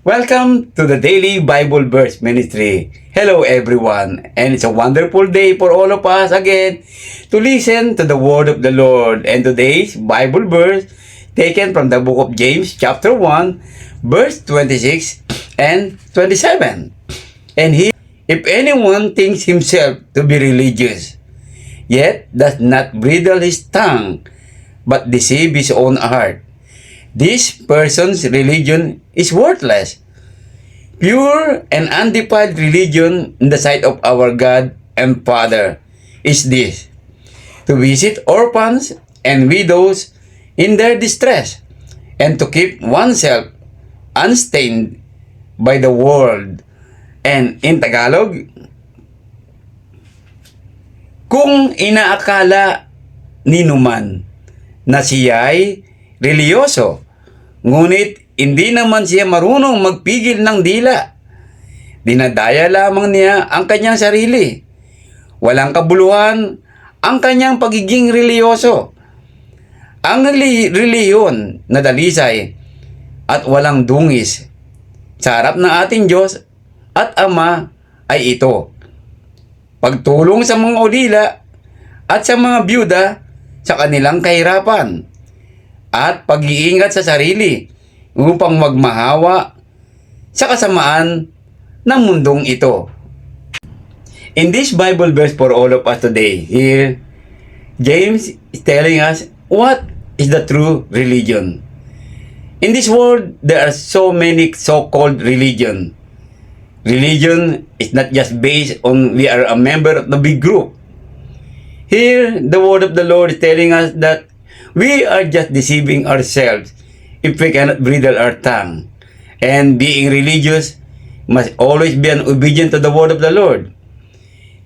Welcome to the Daily Bible Verse Ministry. Hello everyone, and it's a wonderful day for all of us again to listen to the word of the Lord. And today's Bible verse taken from the book of James chapter 1 verse 26 and 27. And he if anyone thinks himself to be religious, yet does not bridle his tongue, but deceive his own heart, this person's religion is worthless. Pure and undefiled religion in the sight of our God and Father is this to visit orphans and widows in their distress and to keep oneself unstained by the world. And in Tagalog, kung inaakala ni Numan na siya'y reliyoso, ngunit hindi naman siya marunong magpigil ng dila. Dinadaya lamang niya ang kanyang sarili. Walang kabuluhan ang kanyang pagiging reliyoso. Ang reli- reliyon na dalisay at walang dungis sa harap ng ating Diyos at Ama ay ito. Pagtulong sa mga ulila at sa mga byuda sa kanilang kahirapan at pag-iingat sa sarili upang magmahawa sa kasamaan ng mundong ito. In this Bible verse for all of us today, here, James is telling us what is the true religion. In this world, there are so many so-called religion. Religion is not just based on we are a member of the big group. Here, the word of the Lord is telling us that we are just deceiving ourselves if we cannot bridle our tongue. And being religious must always be an obedient to the word of the Lord.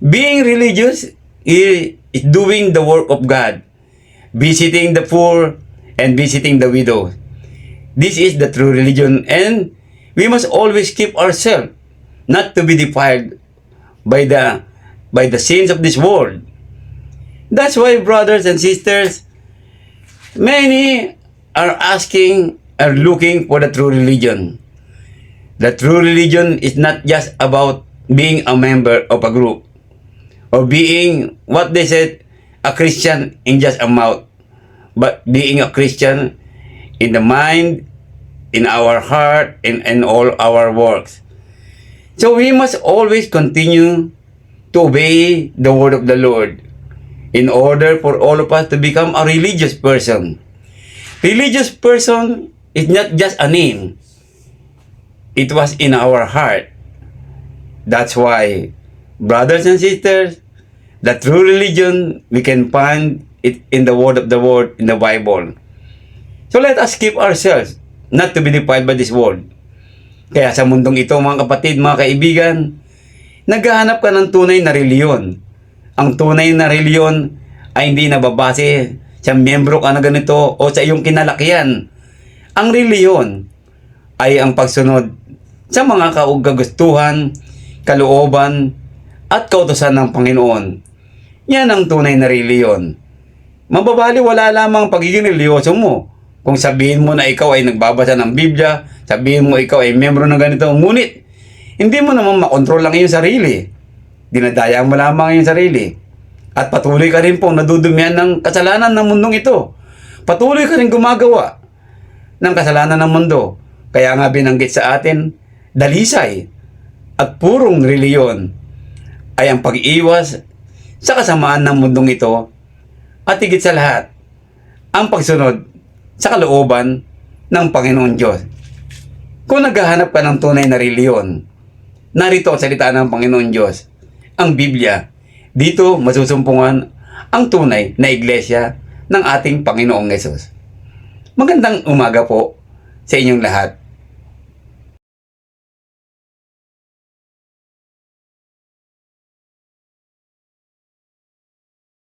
Being religious is doing the work of God, visiting the poor and visiting the widow. This is the true religion and we must always keep ourselves not to be defiled by the by the sins of this world. That's why brothers and sisters, many are asking are looking for the true religion. The true religion is not just about being a member of a group or being what they said a Christian in just a mouth, but being a Christian in the mind, in our heart, in, in all our works. So we must always continue to obey the word of the Lord in order for all of us to become a religious person. Religious person is not just a name. It was in our heart. That's why, brothers and sisters, the true religion, we can find it in the word of the word in the Bible. So let us keep ourselves not to be defiled by this world. Kaya sa mundong ito, mga kapatid, mga kaibigan, naghahanap ka ng tunay na reliyon. Ang tunay na reliyon ay hindi nababase sa miyembro ka na ganito o sa iyong kinalakihan. Ang reliyon ay ang pagsunod sa mga kaugagustuhan, kalooban, at kautosan ng Panginoon. Yan ang tunay na reliyon. Mababali wala lamang ang pagiging religyoso mo. Kung sabihin mo na ikaw ay nagbabasa ng Biblia, sabihin mo ikaw ay membro ng ganito, ngunit hindi mo naman makontrol ang iyong sarili. Dinadaya mo lamang ang iyong sarili. At patuloy ka rin pong nadudumihan ng kasalanan ng mundong ito. Patuloy ka rin gumagawa ng kasalanan ng mundo. Kaya nga binanggit sa atin, dalisay at purong reliyon ay ang pag-iwas sa kasamaan ng mundong ito at higit sa lahat, ang pagsunod sa kalooban ng Panginoon Diyos. Kung naghahanap ka ng tunay na reliyon, narito ang salita ng Panginoon Diyos, ang Biblia. Dito masusumpungan ang tunay na iglesia ng ating Panginoong Yesus. Magandang umaga po sa inyong lahat.